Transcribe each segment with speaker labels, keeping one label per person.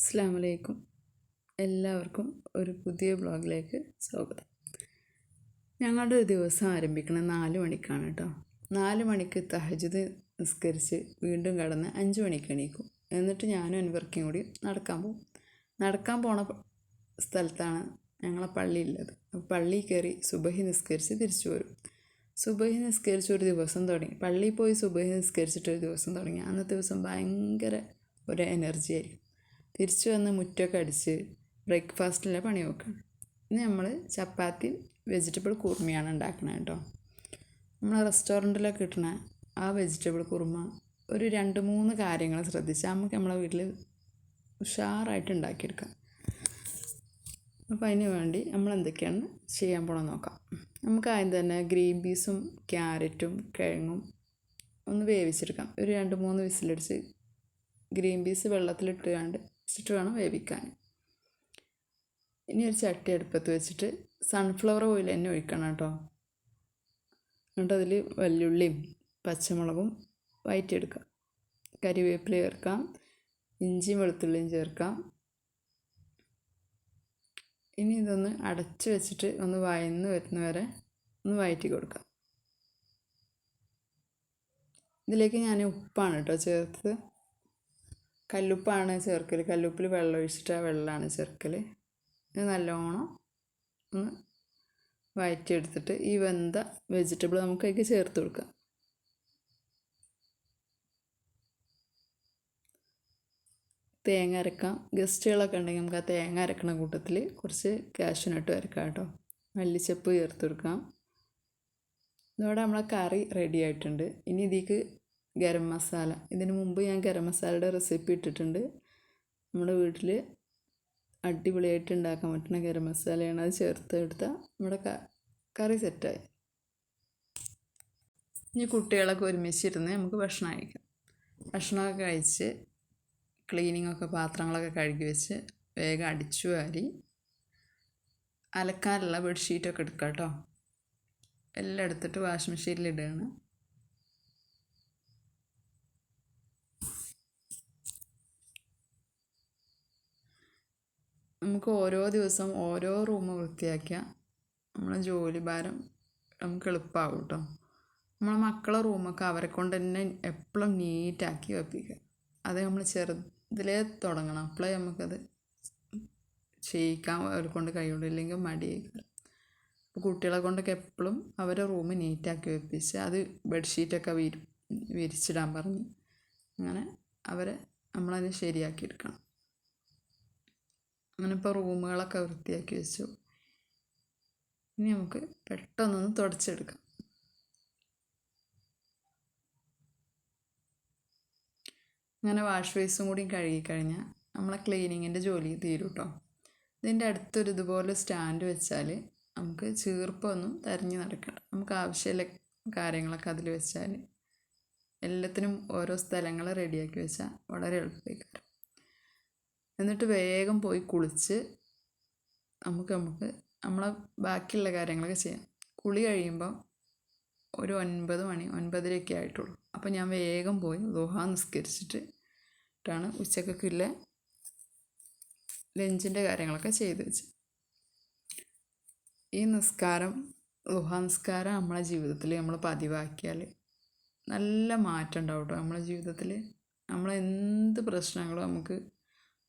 Speaker 1: അസ്സാം വലൈക്കും എല്ലാവർക്കും ഒരു പുതിയ ബ്ലോഗിലേക്ക് സ്വാഗതം. ഞങ്ങളുടെ ഒരു ദിവസം ആരംഭിക്കുന്നത് നാല് മണിക്കാണ് കേട്ടോ നാല് മണിക്ക് തഹജുദ് നിസ്കരിച്ച് വീണ്ടും കടന്ന് അഞ്ച് മണിക്ക് എണീക്കും. എന്നിട്ട് ഞാനും അൻവർക്കും കൂടി നടക്കാൻ പോകും. നടക്കാൻ പോണ സ്ഥലത്താണ് ഞങ്ങളെ പള്ളി ഉള്ളത്. പള്ളിയിൽ കയറി സുബഹി നിസ്കരിച്ച് തിരിച്ചു വരും. സുബഹി നിസ്കരിച്ച് ഒരു ദിവസം തുടങ്ങി. പള്ളിയിൽ പോയി സുബഹി നിസ്കരിച്ചിട്ട് ഒരു ദിവസം തുടങ്ങി. അന്നത്തെ ദിവസം ഭയങ്കര ഒരു എനർജി ആയിരിക്കും. തിരിച്ചു വന്ന് മുറ്റമൊക്കെ അടിച്ച് ബ്രേക്ക്ഫാസ്റ്റിലെ പണി നോക്കണം ഇന്ന് നമ്മൾ ചപ്പാത്തി വെജിറ്റബിൾ കുറുമയാണ് ഉണ്ടാക്കുന്നത് കേട്ടോ. നമ്മളെ റെസ്റ്റോറന്റിലൊക്കെ കിട്ടുന്ന ആ വെജിറ്റബിൾ കുറുമ ഒരു രണ്ട് മൂന്ന് കാര്യങ്ങൾ ശ്രദ്ധിച്ചാൽ നമുക്ക് നമ്മളെ വീട്ടിൽ ഉഷാറായിട്ട് ഉണ്ടാക്കിയെടുക്കാം. അപ്പോൾ അതിന് വേണ്ടി നമ്മൾ എന്തൊക്കെയാണ് ചെയ്യാൻ പോകണമെന്ന് നോക്കാം. നമുക്ക് ആദ്യം തന്നെ ഗ്രീൻ പീസും ക്യാരറ്റും കിഴങ്ങും ഒന്ന് വേവിച്ചെടുക്കാം. ഒരു രണ്ട് മൂന്ന് വിസിലടിച്ച് ഗ്രീൻ പീസ് വെള്ളത്തിലിട്ട് കണ്ട് വെച്ചിട്ട് വേണം വേവിക്കാൻ. ഇനി ഒരു ചട്ടി അടുപ്പത്ത് വെച്ചിട്ട് സൺഫ്ലവർ ഓയിൽ തന്നെ ഒഴിക്കണം കേട്ടോ. എന്നിട്ട് അതിൽ വല്യുള്ളിയും പച്ചമുളകും വയറ്റിയെടുക്കാം. കരിവേപ്പില ചേർക്കാം ഇഞ്ചിയും വെളുത്തുള്ളിയും ചേർക്കാം. ഇനി ഇതൊന്ന് അടച്ച് വെച്ചിട്ട് ഒന്ന് വയന്ന് വരുന്ന വരെ ഒന്ന് വയറ്റി കൊടുക്കാം. ഇതിലേക്ക് ഞാൻ ഉപ്പാണ് കേട്ടോ ചേർത്തത്. കല്ലുപ്പാണ് ചേർക്കൽ കല്ലുപ്പിൽ വെള്ളം ഒഴിച്ചിട്ട് ആ വെള്ളമാണ് ചേർക്കൽ നല്ലോണം ഒന്ന് വഴറ്റിയെടുത്തിട്ട് ഈ വെന്ത വെജിറ്റബിൾ നമുക്ക് അതിലേക്ക് ചേർത്ത് കൊടുക്കാം. തേങ്ങ അരക്കാം. ഗസ്റ്റുകളൊക്കെ ഉണ്ടെങ്കിൽ നമുക്ക് ആ തേങ്ങ അരക്കണ കൂട്ടത്തിൽ കുറച്ച് കാഷ്യൂനട്ട് അരക്കാം കേട്ടോ. മല്ലിച്ചപ്പ് ചേർത്ത് കൊടുക്കാം. ഇതോടെ നമ്മളെ കറി റെഡി ആയിട്ടുണ്ട്. ഇനി ഇതിലേക്ക് ഗരം മസാല. ഇതിനു മുമ്പ് ഞാൻ ഗരം മസാലയുടെ റെസിപ്പി ഇട്ടിട്ടുണ്ട്. നമ്മുടെ വീട്ടിൽ അടിപൊളിയായിട്ട് ഉണ്ടാക്കാൻ പറ്റുന്ന ഗരം മസാലയാണ്. അത് ചേർത്ത് എടുത്താൽ നമ്മുടെ കറി സെറ്റായി ഇനി കുട്ടികളൊക്കെ ഒരുമിച്ചിരുന്ന് നമുക്ക് ഭക്ഷണം കഴിക്കാം. ഭക്ഷണമൊക്കെ കഴിച്ച് ക്ലീനിങ്ങൊക്കെ പാത്രങ്ങളൊക്കെ കഴുകി വെച്ച് വേഗം അടിച്ചു വാരി അലക്കാനുള്ള ബെഡ്ഷീറ്റൊക്കെ എടുക്കാം കേട്ടോ എല്ലാം എടുത്തിട്ട് വാഷിംഗ് മെഷീനിൽ ഇടുകയാണ്. നമുക്ക് ഓരോ ദിവസം ഓരോ റൂം വൃത്തിയാക്കിയാൽ നമ്മളെ ജോലി ഭാരം നമുക്ക് എളുപ്പമാകും കേട്ടോ നമ്മളെ മക്കളെ റൂമൊക്കെ അവരെ കൊണ്ട് തന്നെ എപ്പോഴും നീറ്റാക്കി വെപ്പിക്കുക. അത് നമ്മൾ ചെറുതിലേ തുടങ്ങണം. അപ്പോഴേ നമുക്കത് ചെയ്യിക്കാൻ അവരെ കൊണ്ട് കഴിയുള്ളൂ. ഇല്ലെങ്കിൽ മടിയേക്കും അപ്പോൾ കുട്ടികളെ കൊണ്ടൊക്കെ എപ്പോഴും അവരെ റൂം നീറ്റാക്കി വെപ്പിച്ച് അത് ബെഡ്ഷീറ്റൊക്കെ വിരി വിരിച്ചിടാൻ പറഞ്ഞ്. അങ്ങനെ അവരെ നമ്മളതിനെ ശരിയാക്കി എടുക്കണം. അങ്ങനെ ഇപ്പോൾ റൂമുകളൊക്കെ വൃത്തിയാക്കി വെച്ചു. ഇനി നമുക്ക് പെട്ടെന്നൊന്ന് തുടച്ചെടുക്കാം. അങ്ങനെ വാഷ് ബേസും കൂടി കഴുകിക്കഴിഞ്ഞാൽ നമ്മളെ ക്ലീനിങ്ങിന്റെ ജോലി തീരും കേട്ടോ ഇതിന്റെ അടുത്തൊരു ഇതുപോലെ സ്റ്റാൻഡ് വെച്ചാൽ നമുക്ക് ചീർപ്പൊന്നും തരഞ്ഞു നടക്കണം നമുക്ക് ആവശ്യമുള്ള കാര്യങ്ങളൊക്കെ അതിൽ വെച്ചാൽ എല്ലാത്തിനും ഓരോ സ്ഥലങ്ങൾ റെഡിയാക്കി വെച്ചാൽ വളരെ എളുപ്പമായിരിക്കും എന്നിട്ട് വേഗം പോയി കുളിച്ച് നമുക്ക് നമുക്ക് നമ്മളെ ബാക്കിയുള്ള കാര്യങ്ങളൊക്കെ ചെയ്യാം. കുളി കഴിയുമ്പോൾ ഒരു ഒൻപത് മണി ഒൻപതരയൊക്കെ ആയിട്ടുള്ളൂ. അപ്പോൾ ഞാൻ വേഗം പോയി ദുഹ നിസ്കരിച്ചിട്ട് ട്ടാണ് ഉച്ചക്കൊക്കെയുള്ള ലഞ്ചിന്റെ കാര്യങ്ങളൊക്കെ ചെയ്ത് വെച്ച്. ഈ നിസ്കാരം ദുഹ നിസ്കാരം നമ്മളെ ജീവിതത്തിൽ നമ്മൾ പതിവാക്കിയാൽ നല്ല മാറ്റം ഉണ്ടാവും കേട്ടോ നമ്മളെ ജീവിതത്തിൽ നമ്മളെന്ത് പ്രശ്നങ്ങളും നമുക്ക്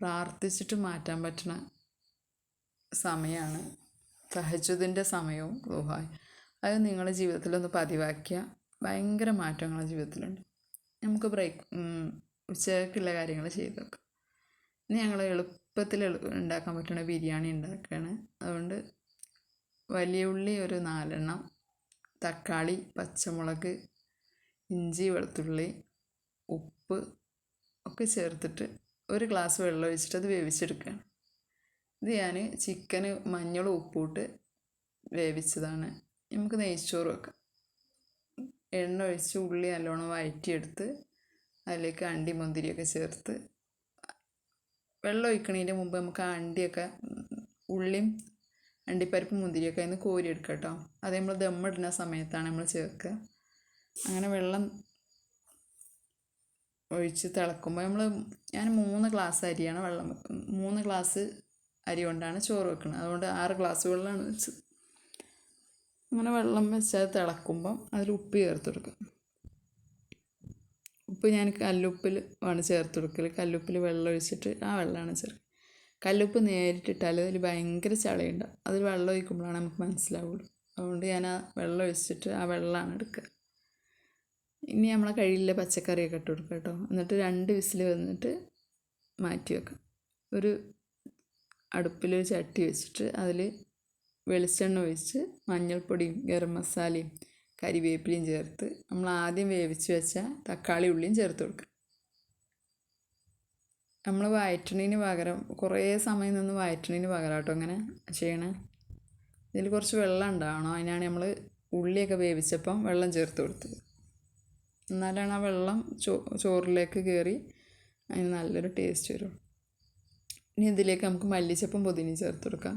Speaker 1: പ്രാർത്ഥിച്ചിട്ട് മാറ്റാൻ പറ്റുന്ന സമയമാണ് തഹജുദിന്റെ സമയവും ദുഹായ് അത് നിങ്ങളുടെ ജീവിതത്തിലൊന്ന് പതിവാക്കിയാൽ ഭയങ്കര മാറ്റങ്ങൾ ജീവിതത്തിലുണ്ട്. നമുക്ക് ബ്രേക്ക് ഉച്ചക്കുള്ള കാര്യങ്ങൾ ചെയ്ത് വെക്കാം ഇനി ഞങ്ങൾ എളുപ്പത്തിൽ ഉണ്ടാക്കാൻ പറ്റുന്ന ബിരിയാണി ഉണ്ടാക്കുകയാണ്. അതുകൊണ്ട് വലിയ ഉള്ളി ഒരു നാലെണ്ണം തക്കാളി പച്ചമുളക് ഇഞ്ചി വെളുത്തുള്ളി ഉപ്പ് ഒക്കെ ചേർത്തിട്ട് ഒരു ഗ്ലാസ് വെള്ളം ഒഴിച്ചിട്ട് അത് വേവിച്ചെടുക്കുകയാണ് ഇത് ഞാൻ ചിക്കന് മഞ്ഞളും ഉപ്പൂട്ട് വേവിച്ചതാണ്. നമുക്ക് നെയ്ച്ചോറ് വെക്കാം. എണ്ണ ഒഴിച്ച് ഉള്ളി നല്ലോണം വഴറ്റിയെടുത്ത് അതിലേക്ക് അണ്ടി മുന്തിരിയൊക്കെ ചേർത്ത് വെള്ളം ഒഴിക്കണതിന്റെ മുമ്പ് നമുക്ക് അണ്ടിയൊക്കെ ഉള്ളിയും അണ്ടിപ്പരിപ്പ് മുന്തിരിയൊക്കെ അതിന് കോരിയെടുക്കുക കേട്ടോ. അത് നമ്മൾ ദമ്മിടുന്ന സമയത്താണ് നമ്മൾ ചേർക്കുക. അങ്ങനെ വെള്ളം ഒഴിച്ച് തിളക്കുമ്പോൾ നമ്മൾ ഞാൻ മൂന്ന് ഗ്ലാസ് അരിയാണ് വെള്ളം വെക്കുന്നത് മൂന്ന് ഗ്ലാസ് അരി കൊണ്ടാണ് ചോറ് വെക്കുന്നത് അതുകൊണ്ട് ആറ് ഗ്ലാസ് വെള്ളമാണ് വെച്ചത് അങ്ങനെ വെള്ളം വെച്ചത് തിളക്കുമ്പം അതിൽ ഉപ്പ് ചേർത്ത് കൊടുക്കും. ഉപ്പ് ഞാൻ കല്ലുപ്പിൽ ആണ് ചേർത്ത് കൊടുക്കൽ കല്ലുപ്പിൽ വെള്ളം ഒഴിച്ചിട്ട് ആ വെള്ളമാണ് ചേർക്കുക കല്ലുപ്പ് നേരിട്ടിട്ടാൽ അതിൽ ഭയങ്കര ചളയുണ്ടാവും. അതിൽ വെള്ളം ഒഴിക്കുമ്പോഴാണ് നമുക്ക് മനസ്സിലാവുള്ളൂ. അതുകൊണ്ട് ഞാൻ ആ വെള്ളം ഒഴിച്ചിട്ട് ആ വെള്ളമാണ് എടുക്കുക ഇനി നമ്മളെ കഴിയില്ല പച്ചക്കറിയൊക്കെ ഇട്ട് കൊടുക്കുക കേട്ടോ. എന്നിട്ട് രണ്ട് വിസിൽ വന്നിട്ട് മാറ്റി വെക്കാം. ഒരു അടുപ്പിൽ ഒരു ചട്ടി വെച്ചിട്ട് അതിൽ വെളിച്ചെണ്ണ ഒഴിച്ച് മഞ്ഞൾപ്പൊടിയും ഗരം മസാലയും കരിവേപ്പിലയും ചേർത്ത് നമ്മൾ ആദ്യം വേവിച്ച് വെച്ച തക്കാളി ഉള്ളിയും ചേർത്ത് കൊടുക്കുക. നമ്മൾ വയറ്റണീന് പകരം കുറേ സമയം നിന്ന് വയറ്റണീന് പകരം കേട്ടോ അങ്ങനെ ചെയ്യണേ. ഇതിൽ കുറച്ച് വെള്ളം ഉണ്ടാവണം. അതിനാണ് നമ്മൾ ഉള്ളിയൊക്കെ വേവിച്ചപ്പം വെള്ളം ചേർത്ത് കൊടുത്തത്. എന്നാലാണ് ആ വെള്ളം ചോ ചോറിലേക്ക് കയറി അതിന് നല്ലൊരു ടേസ്റ്റ് വരും. ഇനി ഇതിലേക്ക് നമുക്ക് മല്ലിച്ചപ്പം പൊതിനി ചേർത്ത് കൊടുക്കാം.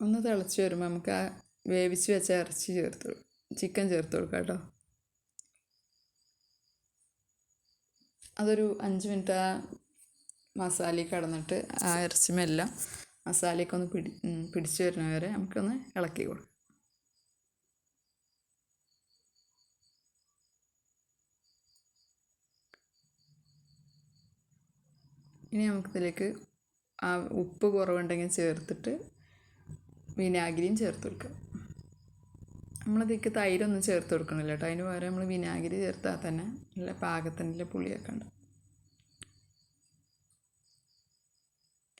Speaker 1: ഒന്ന് തിളച്ച് വരുമ്പോൾ നമുക്ക് ആ വേവിച്ച് വെച്ച ഇറച്ചി ചേർത്ത് ചിക്കൻ ചേർത്ത് കൊടുക്കാം കേട്ടോ. അതൊരു അഞ്ച് മിനിറ്റ് ആ മസാലയിൽ കടന്നിട്ട് ആ ഇറച്ചി മെല്ലാം മസാലയൊക്കെ ഒന്ന് പിടി പിടിച്ച് വരുന്ന വരെ നമുക്കൊന്ന് ഇളക്കി കൊടുക്കാം. ഇനി നമുക്കിതിലേക്ക് ആ ഉപ്പ് കുറവുണ്ടെങ്കിൽ ചേർത്തിട്ട് വിനാഗിരിയും ചേർത്ത് കൊടുക്കുക നമ്മളതിലേക്ക് തൈരൊന്നും ചേർത്ത് കൊടുക്കണില്ല കേട്ടോ അതിന് പകരം നമ്മൾ വിനാഗിരി ചേർത്താൽ തന്നെ നല്ല പാകത്തിന്റെ പുളിയൊക്കെ ഉണ്ട്.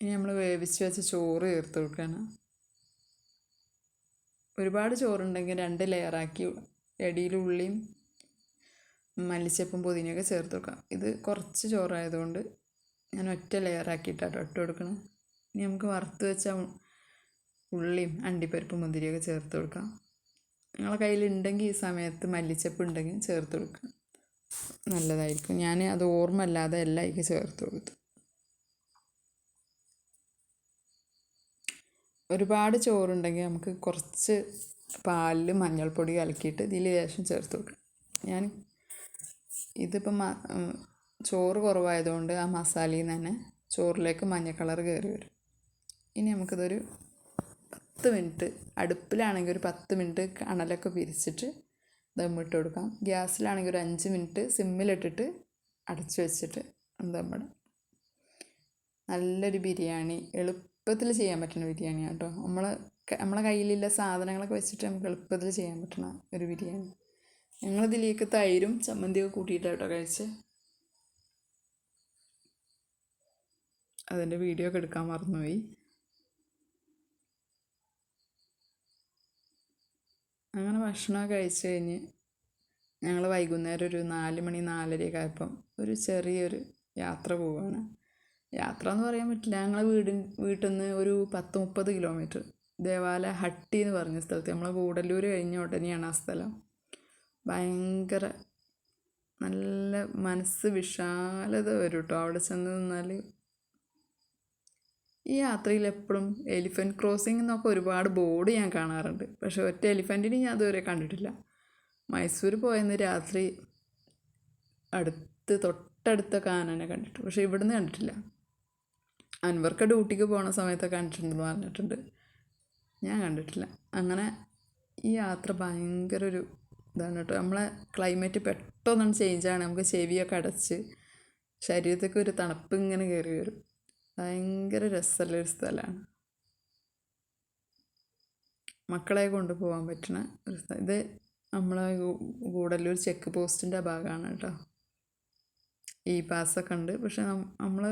Speaker 1: ഇനി നമ്മൾ വേവിച്ച് വെച്ച ചോറ് ചേർത്ത് കൊടുക്കുകയാണ് ഒരുപാട് ചോറുണ്ടെങ്കിൽ രണ്ട് ലെയറാക്കി ഇടയിൽ ഉള്ളിയും മല്ലിച്ചപ്പും പുതിനയൊക്കെ ചേർത്ത് കൊടുക്കാം. ഇത് കുറച്ച് ചോറായതുകൊണ്ട് ഞാൻ ഒറ്റ ലെയറാക്കിയിട്ടാണ് ഇട്ട് കൊടുക്കണം. ഇനി നമുക്ക് വറുത്ത് വെച്ച ഉള്ളിയും അണ്ടിപ്പരിപ്പും മുന്തിരിയൊക്കെ ചേർത്ത് കൊടുക്കാം. നിങ്ങളെ കയ്യിലുണ്ടെങ്കിൽ ഈ സമയത്ത് മല്ലിച്ചപ്പ് ഉണ്ടെങ്കിൽ ചേർത്ത് കൊടുക്കുക നല്ലതായിരിക്കും. ഞാൻ അത് ഓർമ്മ അല്ലാതെ എല്ലാം അതിലേക്ക് ചേർത്ത് കൊടുത്തു. ഒരുപാട് ചോറുണ്ടെങ്കിൽ നമുക്ക് കുറച്ച് പാലിൽ മഞ്ഞൾപ്പൊടി കലക്കിയിട്ട് ഇതിൽ ശേഷം ചേർത്ത് കൊടുക്കണം. ഞാൻ ഇതിപ്പം ചോറ് കുറവായതുകൊണ്ട് ആ മസാലയിൽ നിന്ന് തന്നെ ചോറിലേക്ക് മഞ്ഞ കളർ കയറി വരും. ഇനി നമുക്കിതൊരു പത്ത് മിനിറ്റ് അടുപ്പിലാണെങ്കിൽ ഒരു പത്ത് മിനിറ്റ് കണലൊക്കെ പിരിച്ചിട്ട് ദമ്മിട്ട് കൊടുക്കാം. ഗ്യാസിലാണെങ്കിൽ ഒരു അഞ്ച് മിനിറ്റ് സിമ്മിലിട്ടിട്ട് അടച്ച് വെച്ചിട്ട് ദമ്മിടാം നല്ലൊരു ബിരിയാണി. എളുപ്പത്തിൽ ചെയ്യാൻ പറ്റുന്ന ബിരിയാണി കേട്ടോ. നമ്മൾ നമ്മളെ കയ്യിലുള്ള സാധനങ്ങളൊക്കെ വെച്ചിട്ട് നമുക്ക് എളുപ്പത്തിൽ ചെയ്യാൻ പറ്റുന്ന ഒരു ബിരിയാണി. ഞങ്ങളിതിലേക്ക് തൈരും ചമ്മന്തിയൊക്കെ കൂട്ടിയിട്ടാട്ടോ കഴിച്ച്. അതിന്റെ വീഡിയോ ഒക്കെ എടുക്കാൻ മറന്നുപോയി അങ്ങനെ ഭക്ഷണമൊക്കെ കഴിച്ച് കഴിഞ്ഞ് ഞങ്ങൾ വൈകുന്നേരം ഒരു നാല് മണി നാലരയൊക്കെ ആയപ്പം ഒരു ചെറിയൊരു യാത്ര പോവുകയാണ് യാത്ര എന്ന് പറയാൻ പറ്റില്ല. ഞങ്ങളെ വീടി വീട്ടിൽ നിന്ന് ഒരു പത്ത് മുപ്പത് കിലോമീറ്റർ. ദേവാലയ ഹട്ടി എന്ന് പറഞ്ഞ സ്ഥലത്ത്. നമ്മൾ കൂടല്ലൂർ കഴിഞ്ഞ ഉടനെയാണ് ആ സ്ഥലം. ഭയങ്കര നല്ല മനസ്സ് വിശാലത വരും കേട്ടോ അവിടെ ചെന്ന് നിന്നാൽ ഈ യാത്രയിൽ എപ്പോഴും എലിഫന്റ് ക്രോസിംഗ് എന്നൊക്കെ ഒരുപാട് ബോർഡ് ഞാൻ കാണാറുണ്ട്. പക്ഷേ ഒറ്റ എലിഫന്റിനെ ഞാൻ അതുവരെ കണ്ടിട്ടില്ല. മൈസൂർ പോയെന്ന് രാത്രി അടുത്ത് തൊട്ടടുത്ത കാനനെ കണ്ടിട്ടു. പക്ഷേ ഇവിടുന്ന് കണ്ടിട്ടില്ല. അൻവർക്ക് ഡ്യൂട്ടിക്ക് പോണ സമയത്തൊക്കെ കണ്ടിട്ടുണ്ടെന്ന് പറഞ്ഞിട്ടുണ്ട്. ഞാൻ കണ്ടിട്ടില്ല. അങ്ങനെ ഈ യാത്ര ഭയങ്കര ഒരു ഇതാണ് കേട്ടോ. നമ്മളെ ക്ലൈമറ്റ് പെട്ടെന്നാണ് ചേഞ്ചാണ് നമുക്ക് ചെവിയൊക്കെ അടച്ച് ശരീരത്തേക്ക് ഒരു തണുപ്പ് ഇങ്ങനെ കയറി വരും. ഭയങ്കര രസമുള്ളൊരു സ്ഥലമാണ്. മക്കളെ കൊണ്ടുപോകാൻ പറ്റുന്ന ഒരു സ്ഥലം ഇത് നമ്മളെ ഗൂഡല്ലൂർ ചെക്ക് പോസ്റ്റിന്റെ ഭാഗമാണ് കേട്ടോ. ഈ പാസ്സൊക്കെ ഉണ്ട്. പക്ഷെ നമ്മൾ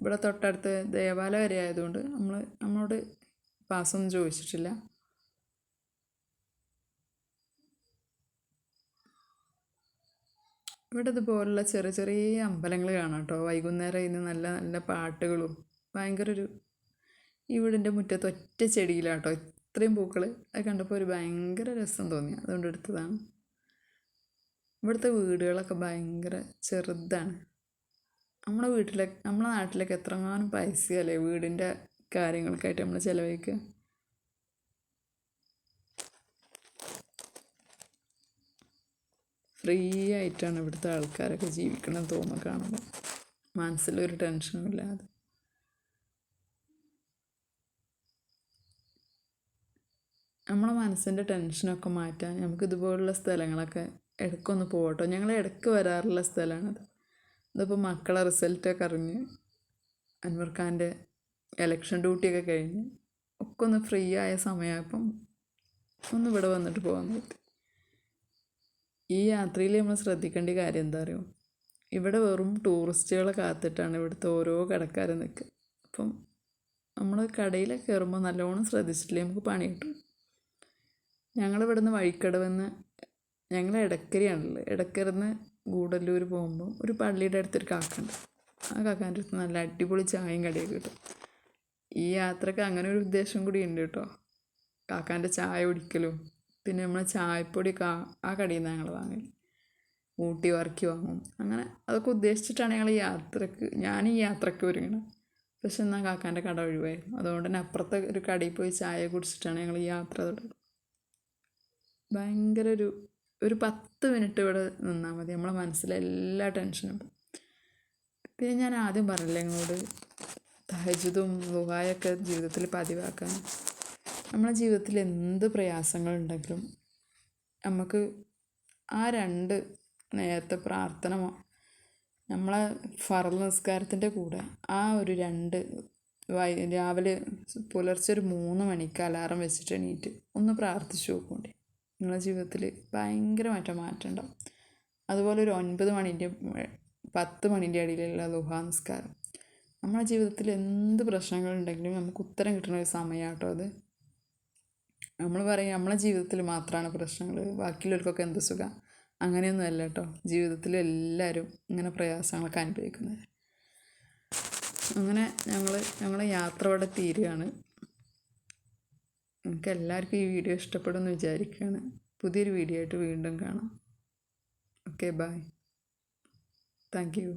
Speaker 1: ഇവിടെ തൊട്ടടുത്ത് ദേവാലയം വരെ ആയതുകൊണ്ട് നമ്മൾ നമ്മളോട് പാസ്സൊന്നും ചോദിച്ചിട്ടില്ല. ഇവിടെ ഇതുപോലുള്ള ചെറിയ ചെറിയ അമ്പലങ്ങൾ കാണാം കേട്ടോ വൈകുന്നേരം ഇന്ന് നല്ല നല്ല പാട്ടുകളും. ഭയങ്കര ഒരു ഈ വീടിന്റെ മുറ്റത്ത് ഒറ്റ ചെടിയിലാട്ടോ. ഇത്രയും പൂക്കൾ അത് കണ്ടപ്പോൾ ഒരു ഭയങ്കര രസം തോന്നി. അതുകൊണ്ട് എടുത്തതാണ്. ഇവിടുത്തെ വീടുകളൊക്കെ ഭയങ്കര ചെറുതാണ്. നമ്മുടെ വീട്ടിലൊക്കെ നമ്മുടെ നാട്ടിലൊക്കെ എത്രങ്ങാനും പൈസയല്ലേ വീടിന്റെ കാര്യങ്ങൾക്കായിട്ട് നമ്മൾ ചിലവഴിക്കുക? ഫ്രീ ആയിട്ടാണ് ഇവിടുത്തെ ആൾക്കാരൊക്കെ ജീവിക്കണം തോന്നുന്നു കാണുമ്പോൾ. മനസ്സിലൊരു ടെൻഷനും ഇല്ലാതെ. നമ്മളെ മനസ്സിന്റെ ടെൻഷനൊക്കെ മാറ്റാൻ നമുക്ക് ഇതുപോലുള്ള സ്ഥലങ്ങളൊക്കെ ഇടയ്ക്കൊന്ന് പോകട്ടോ. ഞങ്ങൾ ഇടയ്ക്ക് വരാറുള്ള സ്ഥലമാണത്. ഇതിപ്പോൾ മക്കളെ റിസൾട്ടൊക്കെ അറിഞ്ഞ് അൻവർ ഖാന്റെ എലക്ഷൻ ഡ്യൂട്ടിയൊക്കെ കഴിഞ്ഞ് ഒക്കെ ഒന്ന് ഫ്രീ ആയ സമയമായപ്പം ഒന്ന് ഇവിടെ വന്നിട്ട് പോകാൻ പറ്റി. ഈ യാത്രയിൽ നമ്മൾ ശ്രദ്ധിക്കേണ്ട കാര്യം എന്താ അറിയോ? ഇവിടെ വെറും ടൂറിസ്റ്റുകളെ കാത്തിട്ടാണ് ഇവിടുത്തെ ഓരോ കടക്കാരും നിൽക്കുക. അപ്പം നമ്മൾ കടയിലൊക്കെ കയറുമ്പോൾ നല്ലോണം ശ്രദ്ധിച്ചിട്ടില്ലേ? നമുക്ക് പണി കിട്ടും. ഞങ്ങളിവിടെ നിന്ന് വഴിക്കടവെന്ന് ഞങ്ങൾ ഇടക്കരയാണല്ലോ ഇടക്കരന്ന് ഗൂഡല്ലൂർ പോകുമ്പോൾ ഒരു പള്ളിയുടെ അടുത്തൊരു കാക്കുണ്ട് ആ കാക്കാന്റെ അടുത്ത് നല്ല അടിപൊളി ചായയും കടിയൊക്കെ കിട്ടും. ഈ യാത്രയ്ക്ക് അങ്ങനെ ഒരു ഉദ്ദേശം കൂടി ഉണ്ട് കേട്ടോ. കാക്കാന്റെ ചായ കുടിക്കലും പിന്നെ നമ്മൾ ചായപ്പൊടിയൊക്കെ ആ ആ കടയിൽ നിന്ന് ഞങ്ങൾ വാങ്ങൽ ഊട്ടി വർക്കി വാങ്ങും. അങ്ങനെ അതൊക്കെ ഉദ്ദേശിച്ചിട്ടാണ് ഞങ്ങൾ യാത്രയ്ക്ക് ഞാൻ ഈ യാത്രയ്ക്ക് ഒരുങ്ങണം. പക്ഷെ എന്നാൽ കാക്കാന്റെ കട ഒഴിവായിരുന്നു. അതുകൊണ്ട് തന്നെ അപ്പുറത്തെ ഒരു കടയിൽ പോയി ചായ കുടിച്ചിട്ടാണ് ഞങ്ങൾ യാത്ര തുടങ്ങുന്നത് ഭയങ്കര ഒരു ഒരു പത്ത് മിനിറ്റ് ഇവിടെ നിന്നാൽ മതി. നമ്മളെ മനസ്സിലെ എല്ലാ ടെൻഷനും. പിന്നെ ഞാൻ ആദ്യം പറഞ്ഞില്ലേ നിങ്ങളോട്? തഹജുദും ലുഹായൊക്കെ ജീവിതത്തിൽ പതിവാക്കാൻ. നമ്മളെ ജീവിതത്തിൽ എന്ത് പ്രയാസങ്ങളുണ്ടെങ്കിലും നമുക്ക് ആ രണ്ട് നേരത്തെ പ്രാർത്ഥന നമ്മളെ ഫറൽ നിസ്കാരത്തിന്റെ കൂടെ ആ ഒരു രണ്ട് വൈ രാവിലെ പുലർച്ചെ ഒരു മൂന്ന് മണിക്ക് അലാറം വെച്ചിട്ട് എണീറ്റ് ഒന്ന് പ്രാർത്ഥിച്ചു നോക്കണ്ടേ നിങ്ങളുടെ ജീവിതത്തിൽ ഭയങ്കരമായിട്ട് മാറ്റം ഉണ്ടാവും. അതുപോലെ ഒരു ഒൻപത് മണിന്റെ പത്ത് മണിന്റെ ഇടയിലുള്ള ലുഹാ നിസ്കാരം. നമ്മുടെ ജീവിതത്തിൽ എന്ത് പ്രശ്നങ്ങളുണ്ടെങ്കിലും നമുക്ക് ഉത്തരം കിട്ടുന്ന ഒരു സമയമാട്ടോ അത്. നമ്മൾ പറയും നമ്മളെ ജീവിതത്തിൽ മാത്രമാണ് പ്രശ്നങ്ങൾ ബാക്കിയുള്ളവർക്കൊക്കെ എന്ത് സുഖം? അങ്ങനെയൊന്നും അല്ല കേട്ടോ ജീവിതത്തിൽ എല്ലാവരും ഇങ്ങനെ പ്രയാസങ്ങളൊക്കെ അനുഭവിക്കുന്നത്. അങ്ങനെ ഞങ്ങൾ ഞങ്ങളെ യാത്ര ഇവിടെ തീരുകയാണ് നിങ്ങൾക്ക് എല്ലാവർക്കും ഈ വീഡിയോ ഇഷ്ടപ്പെടുമെന്ന് വിചാരിക്കുകയാണ് പുതിയൊരു വീഡിയോ ആയിട്ട് വീണ്ടും കാണാം. Okay bye thank you.